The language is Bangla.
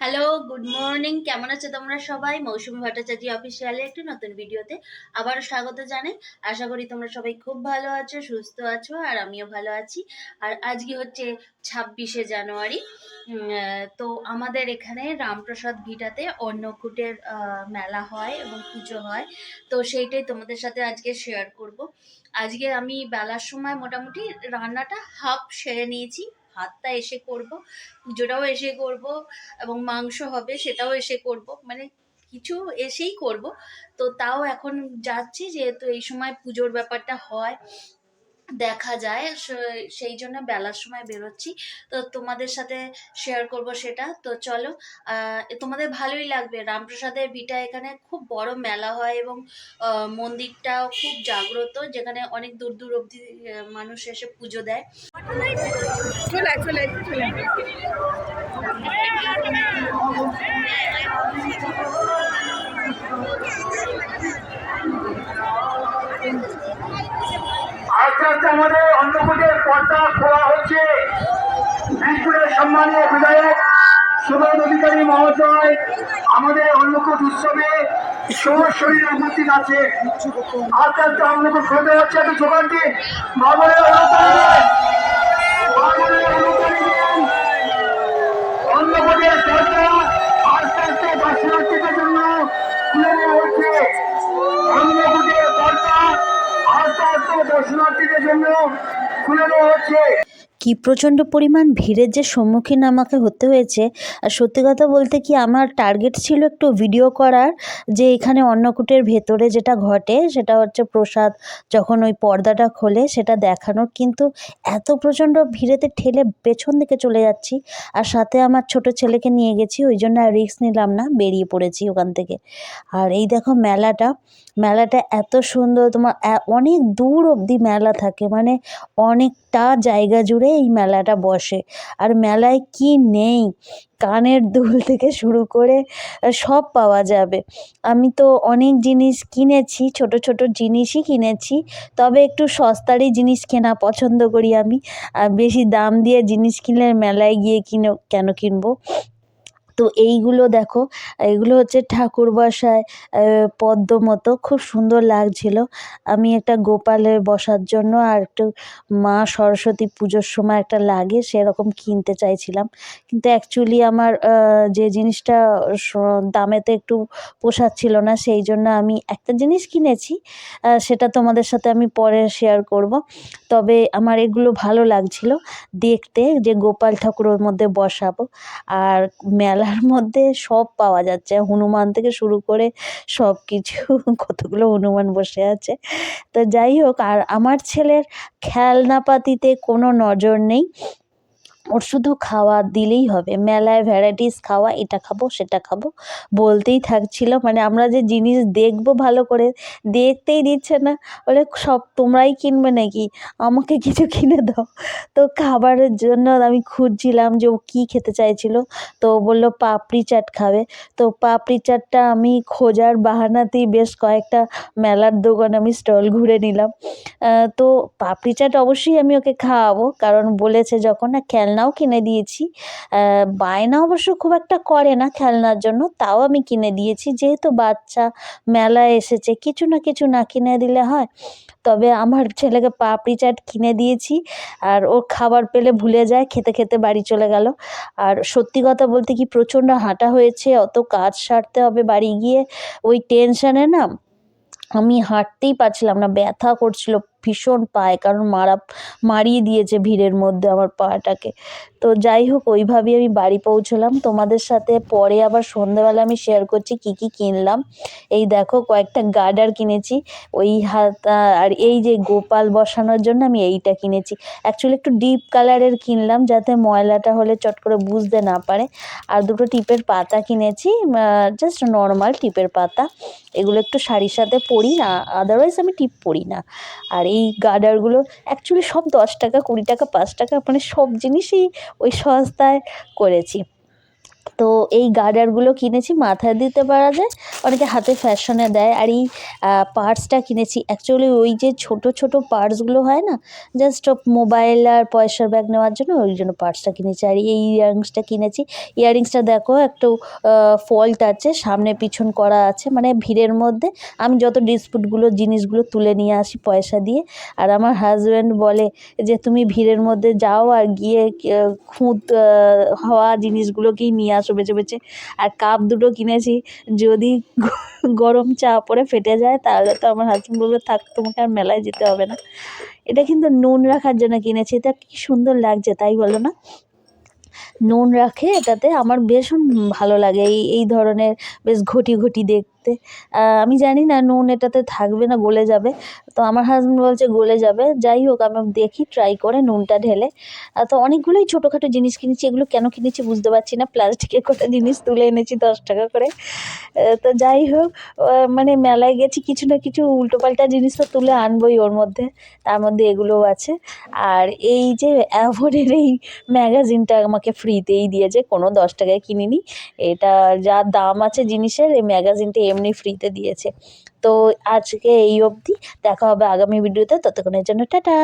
হ্যালো গুড মর্নিং কেমন আছো তোমরা সবাই? মৌসুমী ভট্টাচার্য অফিসিয়ালে একটি নতুন ভিডিওতে আবারও স্বাগত জানাই। আশা করি তোমরা সবাই খুব ভালো আছো, সুস্থ আছো, আর আমিও ভালো আছি। আর আজকে হচ্ছে ছাব্বিশে জানুয়ারি। তো আমাদের এখানে রামপ্রসাদ ভিটাতে অন্নকূটের মেলা হয় এবং পুজো হয়। তো সেইটাই তোমাদের সাথে আজকে শেয়ার করব। আজকে আমি বেলার সময় মোটামুটি রান্নাটা হাফ সেরে নিয়েছি। ভাতটা এসে করব পুজোটাও এসে করব এবং মাংস হবে সেটাও এসে করব মানে কিছু এসেই করব। তো তাও এখন যাচ্ছি যেহেতু এই সময় পুজোর ব্যাপারটা হয় দেখা যায় সেই জন্য বেলার সময় বেরোচ্ছি। তো তোমাদের সাথে শেয়ার করব সেটা। তো চলো তোমাদের ভালোই লাগবে। রামপ্রসাদের ভিটা এখানে খুব বড় মেলা হয় এবং মন্দিরটাও খুব জাগ্রত যেখানে অনেক দূর দূর আহ, মানুষ এসে পুজো দেয়। চলে চলে চলে। আস্তে আস্তে আমাদের অন্নকূটের পর্দা খোলা হচ্ছে। বীরপুরের সম্মানীয় বিধায়ক সুবোধ অধিকারী মহোদয় আমাদের অন্নকূট উৎসবে সরাসরি উপস্থিত আছে আস্তে আস্তে অন্নকূট খুলতে হচ্ছে একটু যোগান দিন অন্নকূটের পর্দা আস্তে আস্তে দর্শনার্থীদের জন্য খুলে হচ্ছে অন্নকূটের পর্দা আস্তে আস্তে দর্শনার্থীদের জন্য খুলে দেওয়া হচ্ছে। কি প্রচণ্ড পরিমাণ ভিড়ের যে সম্মুখীন আমাকে হতে হয়েছে। আর সত্যি কথা বলতে কি আমার টার্গেট ছিল একটু ভিডিও করার, যে এখানে অন্নকূটের ভেতরে যেটা ঘটে সেটা হচ্ছে প্রসাদ যখন ওই পর্দাটা খোলে সেটা দেখানোর। কিন্তু এত প্রচণ্ড ভিড়েতে ঠেলে পেছন দিকে চলে যাচ্ছি আর সাথে আমার ছোট ছেলেকে নিয়ে গেছি, ওই জন্য আর রিস্ক নিলাম না, বেরিয়ে পড়েছি ওখান থেকে। আর এই দেখো মেলাটা মেলাটা এত সুন্দর, তোমার অনেক দূর অবধি মেলা থাকে মানে অনেকটা জায়গা জুড়ে এই মেলাটা বসে। আর মেলায় কি নেই? কানের দুল থেকে শুরু করে সব পাওয়া যাবে। আমি তো অনেক জিনিস কিনেছি, ছোট ছোট জিনিসই কিনেছি, তবে একটু সস্তারই জিনিস কেনা পছন্দ করি আমি। বেশি দাম দিয়ে জিনিস কিনলে মেলায় গিয়ে কিনে, কেন কিনবো? তো এইগুলো দেখো এগুলো হচ্ছে ঠাকুর বসায় পদ্ম মতো, খুব সুন্দর লাগছিল। আমি একটা গোপালের বসার জন্য আর একটু মা সরস্বতী পুজোর সময় একটা লাগে, সেরকম কিনতে চাইছিলাম। কিন্তু অ্যাকচুয়ালি আমার যে জিনিসটা দামেতে একটু পোষাচ্ছিল না, সেই জন্য আমি একটা জিনিস কিনেছি সেটা তোমাদের সাথে আমি পরে শেয়ার করব। তবে আমার এগুলো ভালো লাগছিল দেখতে, যে গোপাল ঠাকুরের মধ্যে বসাবো, আর মেলার মধ্যে সব পাওয়া যাচ্ছে। হনুমান থেকে শুরু করে সব কিছু কতগুলো হনুমান বসে আছে। তো যাই হোক, আর আমার ছেলের খেলনাপাতিতে কোনো নজর নেই। ওর শুধু খাওয়া দিলেই হবে। মেলায় ভ্যারাইটিস খাওয়া, এটা খাব, সেটা খাব, বলতেই থাকছিল। মানে আমরা যে জিনিস দেখব ভালো করে, দেখতেই দিচ্ছে না। বলে, সব তোমরাই কিনবে নাকি? আমাকে কিছু কিনে দাও। তো খাবারের জন্য আমি খুঁজছিলাম যে ও কী খেতে চাইছিল। তো বলল, পাপড়ি চাট খাবে। তো পাপড়ি চাটটা আমি খোঁজার বাহানাতেই বেশ কয়েকটা মেলার দোকান আমি স্টল ঘুরে নিলাম। তো পাপড়ি চাট অবশ্যই আমি ওকে খাওয়াবো। কারণ বলেছে যখন না খেলনাও কিনে দিয়েছি। বায়না অবশ্য খুব একটা করে না খেলনার জন্য, তাও আমি কিনে দিয়েছি। যেহেতু বাচ্চা মেলায় এসেছে, কিছু না কিছু না কিনে দিলে হয়। তবে আমার ছেলেকে পাপড়ি চাট কিনে দিয়েছি আর ও খাবার পেলে ভুলে যায়, খেতে খেতে বাড়ি চলে গেল। আর সত্যি কথা বলতে কি প্রচণ্ড হাঁটা হয়েছে, অত কাজ সারতে হবে বাড়ি গিয়ে। ওই টেনশনে না আমি হাঁটতেই পারছিলাম না, ব্যথা করছিল। ভীষণ পায়ে, কারণ মারা, মারিয়ে দিয়েছে ভিড়ের মধ্যে আমার পাটাকে। তো যাই হোক, ওইভাবেই আমি বাড়ি পৌঁছলাম। তোমাদের সাথে পরে আবার সন্ধ্যেবেলা আমি শেয়ার করছি কি কি কিনলাম। এই দেখো, কয়েকটা গার্ডার কিনেছি। ওই হাত আর এই যে গোপাল বসানোর জন্য আমি এইটা কিনেছি। অ্যাকচুয়ালি একটু ডিপ কালারের কিনলাম, যাতে ময়লাটা হলে চট করে বুঝতে না পারে। আর দুটো টিপের পাতা কিনেছি জাস্ট নর্মাল টিপের পাতা। এগুলো একটু শাড়ির সাথে পরি না আদারওয়াইজ আমি টিপ পরি না। আর এই গার্ডারগুলো অ্যাকচুয়ালি সব দশ টাকা, কুড়ি টাকা, পাঁচ টাকা মানে সব জিনিসই ওই সস্তায় করেছি। তো এই গার্ডারগুলো কিনেছি, মাথায় দিতে পারা যায়, অনেকে হাতে ফ্যাশনে দেয়। আর এই পার্টসটা কিনেছি। অ্যাকচুয়ালি ওই যে ছোট ছোট পার্টসগুলো হয় না জাস্ট মোবাইল আর পয়সার ব্যাগ নেওয়ার জন্য ওই জন্য পার্টসটা কিনেছি। আর এই ইয়াররিংসটা কিনেছি। ইয়াররিংসটা দেখো একটু ফল্ট আছে, সামনে পিছন করা আছে মানে ভিড়ের মধ্যে। আমি যত ডিসপুটগুলো জিনিসগুলো তুলে নিয়ে আসি পয়সা দিয়ে। আর আমার হাজব্যান্ড বলে যে, তুমি ভিড়ের মধ্যে যাও আর গিয়ে খুঁত হওয়া জিনিসগুলোকেই নিয়ে আসো বেছে বেছে আর কাপ দুটো কিনেছি। যদি গরম চা পরে ফেটে যায়, তাহলে তো আমার হাজব্যান্ড বলবে, থাক, তোমাকে আর মেলায় যেতে হবে না। এটা কিন্তু নুন রাখার জন্য কিনেছি। এটা কি সুন্দর লাগছে, তাই বলো না? নুন রাখে, এটাতে আমার ভীষণ ভালো লাগে। এই এই ধরনের বেশ ঘটি ঘটি দেখতে আহ, আমি জানি না নুন এটাতে থাকবে না গলে যাবে। তো আমার হাজব্যান্ড বলছে গলে যাবে। যাই হোক আমি দেখি ট্রাই করে নুনটা ঢেলে। তো অনেকগুলোই ছোটোখাটো জিনিস কিনেছি। এগুলো কেন কিনেছি বুঝতে পারছি না। প্লাস্টিকের কটা জিনিস তুলে এনেছি দশ টাকা করে। তো যাই হোক মানে মেলায় গেছি কিছু না কিছু উল্টোপাল্টা জিনিস তো তুলে আনবই ওর মধ্যে। তার মধ্যে এগুলোও আছে। আর এই যে অ্যাভোনের এই ম্যাগাজিনটা আমাকে ফ্রিতেই দিয়েছে কোনো দশ টাকায় কিনিনি। এটা যা দাম আছে জিনিসের এই ম্যাগাজিনটা এমনি ফ্রিতে দিয়েছে। তো আজকে এই অবধি দেখা হবে আগামী ভিডিওতে ততক্ষণের জন্য টাটা।